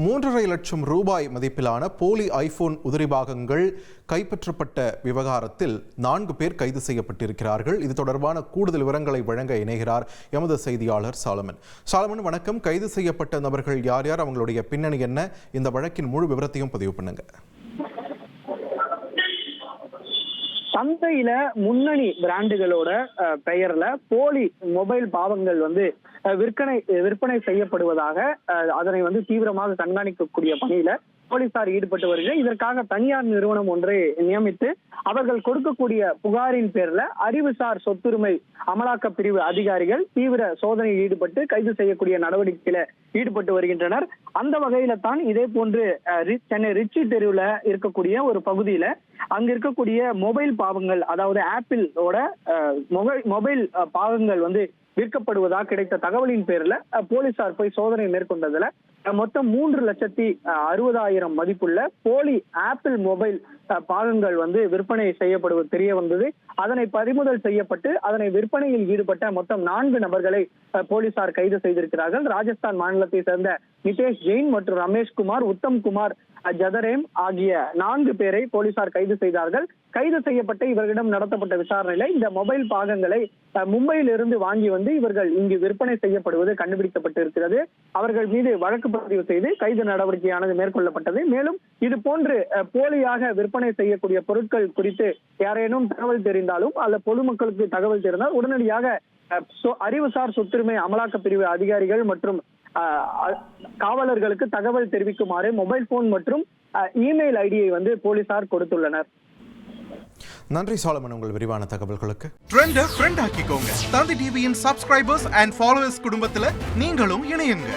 மூன்றரை லட்சம் ரூபாய் மதிப்பிலான போலி ஐபோன் உதிரி பாகங்கள் கைப்பற்றப்பட்ட விவகாரத்தில் நான்கு பேர் கைது செய்யப்பட்டிருக்கிறார்கள். இது தொடர்பான கூடுதல் விவரங்களை வழங்க இணைகிறார் எமது செய்தியாளர் சாலமன். சாலமன் வணக்கம். கைது செய்யப்பட்ட நபர்கள் யார் யார்? அவங்களுடைய பின்னணி என்ன? இந்த வழக்கின் முழு விவரத்தையும் பதிவு பண்ணுங்கள் சந்தையில முன்னணி பிராண்டுகளோட அஹ், பெயர்ல போலி மொபைல் பாவங்கள் வந்து விற்பனை விற்பனை செய்யப்படுவதாக அஹ், அதனை வந்து தீவிரமாக கண்காணிக்கக்கூடிய பணியில போலீசார் ஈடுபட்டு வருகிறது. இதற்காக தனியார் நிறுவனம் ஒன்றை நியமித்து அவர்கள் கொடுக்கக்கூடிய புகாரின் பேர்ல அறிவுசார் சொத்துரிமை அமலாக்க பிரிவு அதிகாரிகள் தீவிர சோதனையில் ஈடுபட்டு கைது செய்யக்கூடிய நடவடிக்கையில ஈடுபட்டு வருகின்றனர். அந்த வகையில தான் இதே போன்று அஹ், சென்னை ரிச்சி தெருவுல இருக்கக்கூடிய ஒரு பகுதியில அங்க இருக்கக்கூடிய மொபைல் பாவங்கள் அதாவது ஆப்பிளோட அஹ், மொபைல் மொபைல் பாகங்கள் வந்து விற்கப்படுவதாக கிடைத்த தகவலின் பேர்ல போலீசார் போய் சோதனை மேற்கொண்டதுல மொத்தம் மூன்று லட்சத்தி அஹ், அறுபதாயிரம் மதிப்புள்ள போலி ஆப்பிள் மொபைல் பாகங்கள் வந்து விற்பனை செய்யப்படுவது தெரிய வந்தது. அதனை பறிமுதல் செய்யப்பட்டு அதனை விற்பனையில் ஈடுபட்ட மொத்தம் நான்கு நபர்களை போலீசார் கைது செய்திருக்கிறார்கள். ராஜஸ்தான் மாநிலத்தை சேர்ந்த நிதேஷ் ஜெயின் மற்றும் ரமேஷ் குமார் உத்தம் குமார் ஜதரேம் ஆகிய நான்கு பேரை போலீசார் கைது செய்தார்கள். கைது செய்யப்பட்ட இவர்களிடம் நடத்தப்பட்ட விசாரணையில இந்த மொபைல் பாகங்களை மும்பையிலிருந்து வாங்கி வந்து இவர்கள் இங்கு விற்பனை செய்யப்படுவது கண்டுபிடிக்கப்பட்டு இருக்கிறது அவர்கள் மீது வழக்கு பதிவு செய்து கைது நடவடிக்கையானது மேற்கொள்ளப்பட்டது. மேலும் இது போன்று போலியாக விற்பனை செய்யக்கூடிய பொருட்கள் குறித்து யாரேனும் தகவல் தெரிந்தாலும் அல்ல பொதுமக்களுக்கு தகவல் தெரிந்தால் உடனடியாக அறிவுசார் சொத்துரிமை அமலாக்க பிரிவு அதிகாரிகள் மற்றும் காவலர்களுக்கு தகவல் தெரிவிக்குமாறு மொபைல் போன் மற்றும் இமெயில் ஐடியை வந்து போலீசார் கொடுத்துள்ளனர். நன்றி சாலமன் உங்கள் விரிவான தகவல்களுக்கு. ட்ரெண்ட ஃப்ரெண்ட் ஆக்கிக்கோங்க. தந்தி டிவியின் சப்ஸ்கிரைபர்ஸ் அண்ட் ஃபாலோவர்ஸ் குடும்பத்துல நீங்களும் இணையுங்க.